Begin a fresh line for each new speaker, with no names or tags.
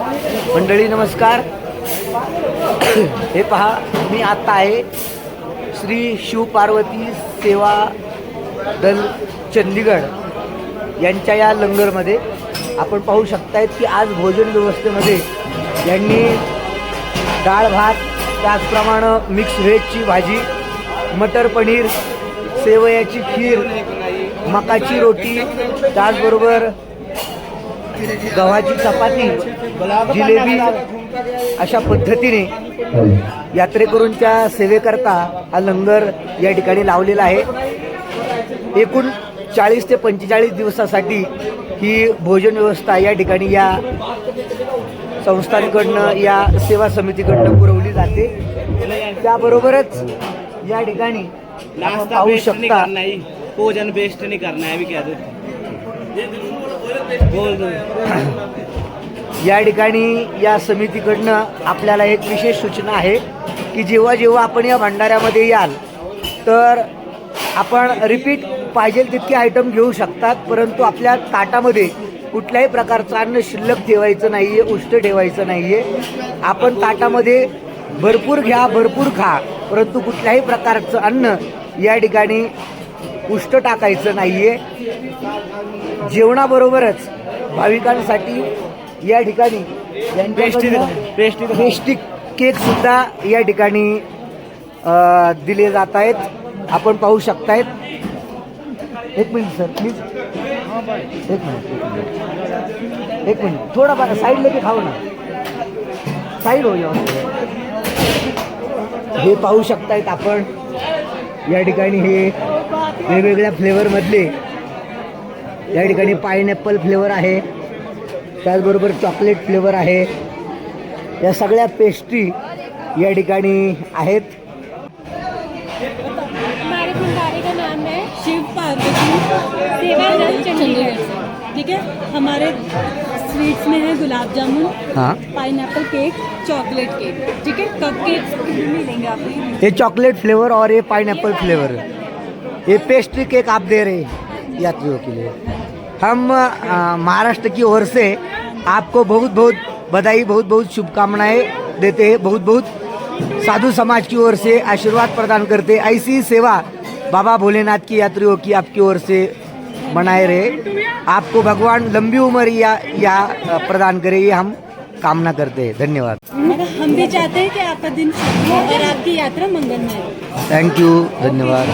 मंडळी नमस्कार. हे पहा मी आता आहे श्री शिवपार्वती सेवा दल चंदीगड यांच्या या लंगरमध्ये. आपण पाहू शकतायत की आज भोजन व्यवस्थेमध्ये यांनी डाळ भात त्याचप्रमाणे मिक्स व्हेजची भाजी मटर पनीर सेवयाची खीर मकाची रोटी त्याचबरोबर गव्हाची चपाती जिलेबी अशा पद्धतीने यात्रेकरूंच्या सेवेकरता हा लंगर या ठिकाणी लावलेला आहे. एकूण चाळीस ते पंचेचाळीस दिवसासाठी ही भोजन व्यवस्था या ठिकाणी या संस्थांकडनं या सेवा समितीकडनं पुरवली जाते. त्याबरोबरच या ठिकाणी पाहू
बेस्ट नहीं
शकता
करना ही भोजन बेस्ट नहीं करना
या ठिकाणी या समितीकडनं आपल्याला एक विशेष सूचना आहे की जेव्हा जेव्हा आपण या भंडाऱ्यामध्ये याल तर आपण रिपीट पाहिजे तितके आयटम घेऊ शकतात परंतु आपल्या ताटामध्ये कुठल्याही प्रकारचं अन्न शिल्लक ठेवायचं नाही आहे उष्ट ठेवायचं नाही आहे आपण ताटामध्ये भरपूर घ्या भरपूर खा परंतु कुठल्याही प्रकारचं अन्न या ठिकाणी उष्ट टाकायचं नाही आहे जेवणाबरोबरच भाविकांसाठी या ठिकाणी
पेस्ट्री
यांच्याकडनं
पेस्ट्री
पेस्ट्री केक सुद्धा या ठिकाणी दिले जात आहेत. आपण पाहू शकतायत. एक मिनिट सर प्लीज एक मिनिट एक मिनिट. एक मिनिट. थोड़ा बा साइड लेके खाओ ना. साइड हो जाओ हे पाहू शकतायत आपण. या ठिकाणी हे वेगवेगळ्या फ्लेवरमधले या ठिकाणी पायनॅपल फ्लेवर आहे. त्याचबरोबर चॉकलेट फ्लेवर आहे. या सगळ्या पेस्ट्री या ठिकाणी आहेत.
है
ठीक है? हमारे स्वीट्स में है गुलाब जामुन
हाँ।
पाइन केक चॉकलेट केक ठीक है? कप केक्स भी मिलेंगे आपको। ये
चॉकलेट फ्लेवर और ये पाइनएप्पल फ्लेवर ये पेस्ट्री केक आप दे रहे हैं यात्रियों के लिए। हम महाराष्ट्र की ओर से आपको बहुत बहुत बधाई बहुत बहुत शुभकामनाएँ देते हैं बहुत बहुत साधु समाज की ओर से आशीर्वाद प्रदान करते हैं। ऐसी सेवा बाबा भोलेनाथ की यात्रियों की आपकी ओर से बनाए रहे। आपको भगवान लंबी उम्र या, या प्रदान करे ये हम कामना करते हैं। धन्यवाद।
हम भी चाहते हैं कि आपका दिन और आपकी यात्रा मंगलमय
थैंक यू धन्यवाद।